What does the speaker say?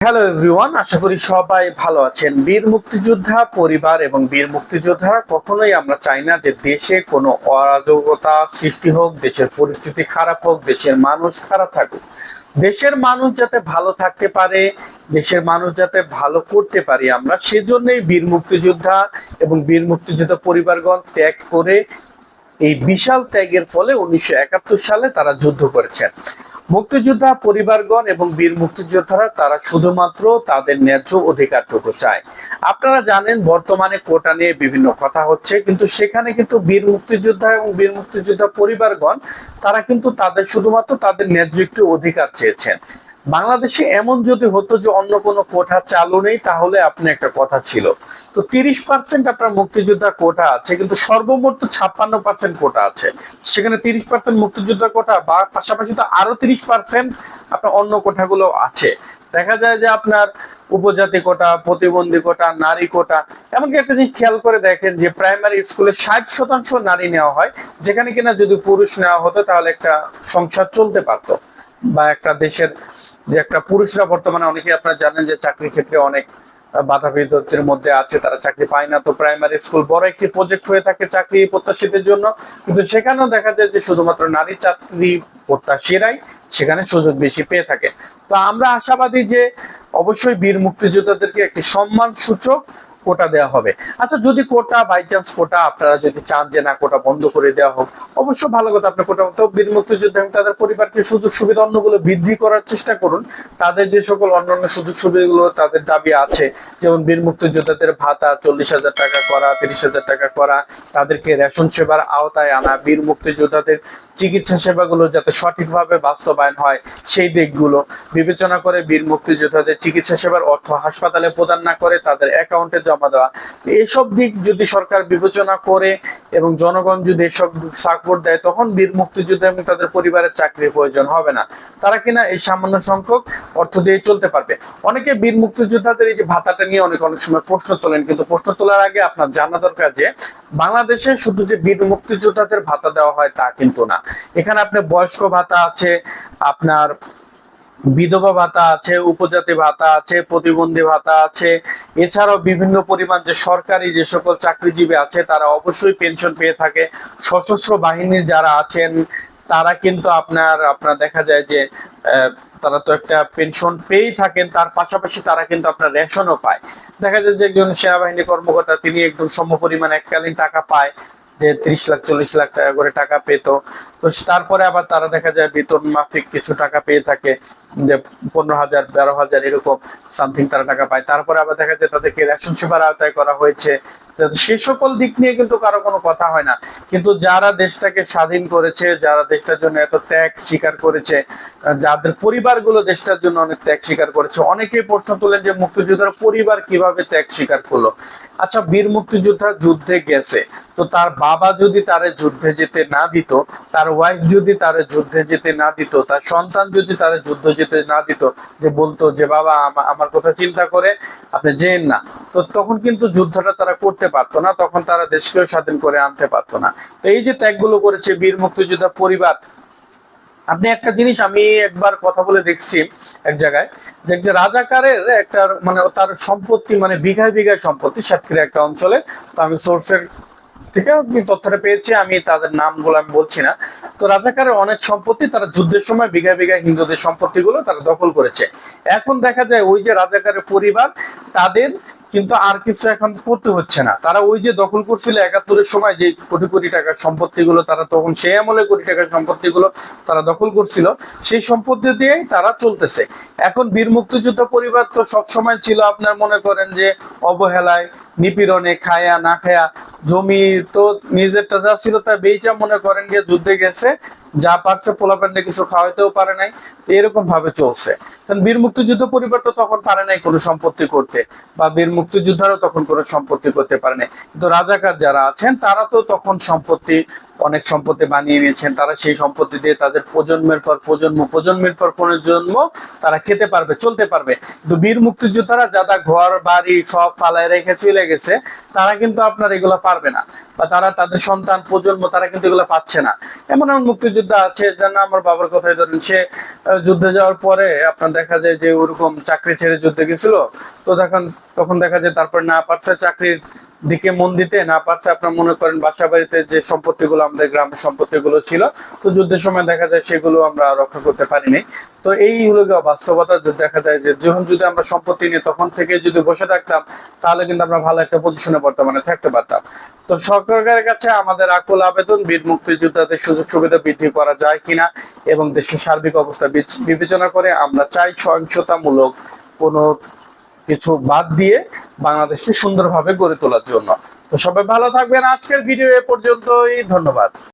Hello everyone আশা করি সবাই ভালো আছেন। বীর মুক্তিযোদ্ধা পরিবার এবং বীর মুক্তিযোদ্ধারা কখনোই আমরা চাই না যে দেশে কোনো অরাজকতা সৃষ্টি হোক, দেশের পরিস্থিতি খারাপ হোক, দেশের মানুষ খারাপ থাকুক। দেশের মানুষ যাতে ভালো থাকতে পারে, দেশের মানুষ যাতে ভালো করতে পারি, আমরা সেজন্যই বীর মুক্তিযোদ্ধা এবং বীর মুক্তিযোদ্ধা পরিবারগণ ত্যাগ করে এই বিশাল ত্যাগের ফলে উনিশশো একাত্তর সালে তারা যুদ্ধ করেছেন। মুক্তিযোদ্ধা পরিবারগণ এবং বীর মুক্তিযোদ্ধারা তারা শুধুমাত্র তাদের ন্যায্য অধিকারটুকু চায়। আপনারা জানেন, বর্তমানে কোটা নিয়ে বিভিন্ন কথা হচ্ছে, কিন্তু সেখানে কিন্তু বীর মুক্তিযোদ্ধা এবং বীর মুক্তিযোদ্ধা পরিবারগণ, তারা কিন্তু তাদের শুধুমাত্র তাদের ন্যায্য একটি অধিকার চেয়েছেন। বাংলাদেশে এমন যদি হতো যে অন্য কোনো কোঠা চালু নেই, তাহলে আপনি একটা কথা ছিল। তো তিরিশ পার্সেন্ট আপনার মুক্তিযোদ্ধা কোটা আছে, কিন্তু সর্বমোট ছাপ্পান্ন পার্সেন্ট কোটা আছে। সেখানে তিরিশ পার্সেন্ট মুক্তিযোদ্ধা কোটা বা পাশাপাশি তো আরও তিরিশ পার্সেন্ট আপনার অন্য কোঠাগুলো আছে। দেখা যায় যে আপনার উপজাতি কোটা প্রতিবন্ধী কোটা নারী কোটা এমনকি একটা জিনিস খেয়াল করে দেখেন যে প্রাইমারি স্কুলে ষাট শতাংশ নারী নেওয়া হয়, যেখানে কিনা যদি পুরুষ নেওয়া হতো তাহলে একটা সংসার চলতে পারতো। বা একটা দেশের যে একটা পুরুষরা বর্তমানে অনেকে আপনারা জানেন যে চাকরি ক্ষেত্রে অনেক বাধা বিপত্তির মধ্যে আছে, তারা চাকরি পায় না। তো প্রাইমারি স্কুল বড় একটি প্রজেক্ট হয়ে থাকে চাকরি প্রত্যাশীদের জন্য। কিন্তু সেখানেও দেখা যায় যে শুধুমাত্র নারী চাকরি প্রত্যাশীরাই সেখানে সুযোগ বেশি পেয়ে থাকে। তো আমরা আশাবাদী যে অবশ্যই বীর মুক্তিযোদ্ধাদেরকে একটি সম্মান সূচক কোটা দেওয়া হবে। আচ্ছা যদি কোটা বাই চান্স কোটা আপনারা যদি চান যে না কোটা বন্ধ করে দেওয়া হোক, অবশ্য ভালো কথা আপনি কোটা তো বীর মুক্তিযোদ্ধা এবং তাদের পরিবারকে সুযোগ সুবিধা অন্যগুলো বৃদ্ধি করার চেষ্টা করুন। তাদের যে সকল অন্যান্য সুযোগ সুবিধাগুলো তাদের দাবি আছে, যেমন বীর মুক্তিযোদ্ধাদের ভাতা চল্লিশ হাজার টাকা করা, তিরিশ হাজার টাকা করা, তাদেরকে রেশন সেবার আওতায় আনা বীর মুক্তিযোদ্ধাদের চিকিৎসা সেবাগুলো যাতে সঠিকভাবে বাস্তবায়ন হয় সেই দিকগুলো বিবেচনা করে বীর মুক্তিযোদ্ধাদের চিকিৎসা সেবার অর্থ হাসপাতালে প্রদান না করে তাদের অ্যাকাউন্টে জমা দেওয়া। এসব দিক যদি সরকার বিবেচনা করে এবং জনগণ যদি এসব সাপোর্ট দেয়, তখন বীর মুক্তিযোদ্ধা এবং তাদের পরিবারের চাকরির প্রয়োজন হবে না। তারা কিনা এই সামান্য সংখ্যক অর্থ দিয়ে চলতে পারবে। অনেকে বীর মুক্তিযোদ্ধাদের এই যে ভাতাটা নিয়ে অনেক অনেক সময় প্রশ্ন তোলেন, কিন্তু প্রশ্ন তোলার আগে আপনার জানা দরকার যে, বাংলাদেশে শুধু যে বীর মুক্তিযোদ্ধাদের ভাতা দেওয়া হয় তা কিন্তু না। এখানে আপনার বয়স্ক ভাতা আছে, আপনার বিধবা ভাতা আছে, উপজাতি ভাতা আছে, প্রতিবন্ধী ভাতা আছে। এছাড়াও বিভিন্ন পরিমাণ যে সরকারি যে সকল চাকরিজীবী আছে, তারা অবশ্যই পেনশন পেয়ে থাকে। সশস্ত্র বাহিনীর যারা আছেন, তারা কিন্তু আপনার আপনার দেখা যায় যে তারা তো একটা পেনশন পেয়েই থাকেন, তার পাশাপাশি তারা কিন্তু আপনার রেশনও পায়। দেখা যায় যে একজন সেনাবাহিনী কর্মকর্তা, তিনি একদম সম পরিমাণ এককালীন টাকা পায়। যে ত্রিশ লাখ, চল্লিশ লাখ টাকা করে টাকা পেত। তো তারপরে আবার তারা দেখা যায় বেতন মাফিক কিছু টাকা পেয়ে থাকে। যে পনেরো হাজার বারো হাজার এরকম সামথিং তারা টাকা পায়। তারপরে আবার দেখা যায় তাদেরকে রেশন সেবার আওতায় করা হয়েছে। সে সকল দিক নিয়ে কিন্তু কারও কোনো কথা হয় না। কিন্তু যারা দেশটাকে স্বাধীন করেছে, যারা দেশটার জন্য এত ত্যাগ স্বীকার করেছে যাদের পরিবারগুলো দেশটার জন্য অনেক ত্যাগ স্বীকার করেছে, অনেকেই প্রশ্ন তোলেন যে মুক্তিযোদ্ধার পরিবার কীভাবে ত্যাগ স্বীকার করল? আচ্ছা বীর মুক্তিযোদ্ধা যুদ্ধে গেছে। তো তার বাবা যদি তারে যুদ্ধে যেতে না দিত, তার ওয়াইফ যদি তারে যুদ্ধে যেতে না দিত, তার সন্তান যদি তারে যুদ্ধ যেতে না দিত, যে বলতো যে, বাবা আমার কথা চিন্তা করে আপনি যেন না। তো তখন কিন্তু যুদ্ধটা তারা করতে পারতো না, তখন তারা দেশকেও স্বাধীন করে আনতে পারতো না। তো এই যে ত্যাগগুলো করেছে বীর মুক্তিযোদ্ধা পরিবার, আপনি একটা জিনিস আমি একবার কথা বলে দেখছি এক জায়গায়, যে যে রাজাকারের একটা মানে তার সম্পত্তি মানে বিঘায় বিঘায় সম্পত্তি সাতক্ষীরা একটা অঞ্চলে, তো আমি সোর্সের থেকে তথ্যটা পেয়েছি, আমি তাদের নামগুলো আমি বলছি না। তো রাজাকারের অনেক সম্পত্তি, তারা যুদ্ধের সময় বিঘা বিঘা হিন্দুদের সম্পত্তিগুলো তারা দখল করেছে। এখন দেখা যায় ওই যে রাজাকারের পরিবার, তাদের কিন্তু আর কিছু এখন করতে হচ্ছে না। তারা ওই যে দখল করছিল একাত্তরের সময় যে কোটি কোটি টাকার সম্পত্তিগুলো তারা তখন সেই আমলে কোটি টাকার সম্পত্তিগুলো তারা দখল করছিল, সেই সম্পত্তি দিয়েই তারা চলতেছে। এখন বীর মুক্তিযুদ্ধ পরিবার তো সবসময় ছিল আপনার মনে করেন যে অবহেলায়, নিপীড়নে খায়া, না খায়া, জমি তো নিজেরটা যা ছিল তা বেচা মনে করেন গিয়ে যুদ্ধে গেছে। যা পারছে পোলাপান্ডে কিছু খাওয়াইতেও পারে নাই, এরকম ভাবে চলছে। কারণ বীর মুক্তিযুদ্ধ পরিবার তো তখন পারে নাই কোনো সম্পত্তি করতে, বা বীর মুক্তিযোদ্ধারও তখন কোনো সম্পত্তি করতে পারে নাই। কিন্তু রাজাকার যারা আছেন, তারা তো তখন সম্পত্তি অনেক সম্পত্তি বানিয়ে নিয়েছেন। তারা সেই সম্পত্তি দিয়ে তাদের প্রজন্মের পর প্রজন্ম, প্রজন্মের পর প্রজন্ম তারা খেতে পারবে, চলতে পারবে। কিন্তু বীর মুক্তিযোদ্ধারা যারা ঘর, বাড়ি সব ফালায় রেখে চলে গেছে, তারা কিন্তু আপনার এগুলো পারবে না। বা তারা তাদের সন্তান, প্রজন্ম, তারা কিন্তু এগুলো পাচ্ছে না। এমন এমন মুক্তিযোদ্ধা আছে, যেন আমার বাবার কথাই ধরেন, সে যুদ্ধে যাওয়ার পরে আপনার দেখা যায় যে ওরকম চাকরি ছেড়ে যুদ্ধে গেছিল, তো তখন তখন দেখা যায় তারপর না পারছে চাকরির দিকে মন দিতে না পারছে, আপনার মনে করেন বাসা বাড়িতে যে সম্পত্তিগুলো আমাদের গ্রামের সম্পত্তিগুলো ছিল, তো যুদ্ধের সময় দেখা যায় সেগুলো আমরা রক্ষা করতে পারিনি। তো এই হলো বাস্তবতা দেখা যায় যে যখন যদি আমরা সম্পত্তি নিয়ে তখন থেকে যদি বসে থাকতাম, তাহলে কিন্তু আমরা ভালো একটা পজিশনে বর্তমানে থাকতে পারতাম। তো সরকারের কাছে আমাদের আকুল আবেদন, বীর মুক্তিযোদ্ধাদের সুযোগ সুবিধা বৃদ্ধি করা যায় কিনা এবং দেশের সার্বিক অবস্থা বিবেচনা করে আমরা চাই সহিংসতামূলক কোনো কিছু বাদ দিয়ে বাংলাদেশকে সুন্দরভাবে গড়ে তোলার জন্য। তো সবাই ভালো থাকবেন। আজকের ভিডিও এ পর্যন্তই। ধন্যবাদ।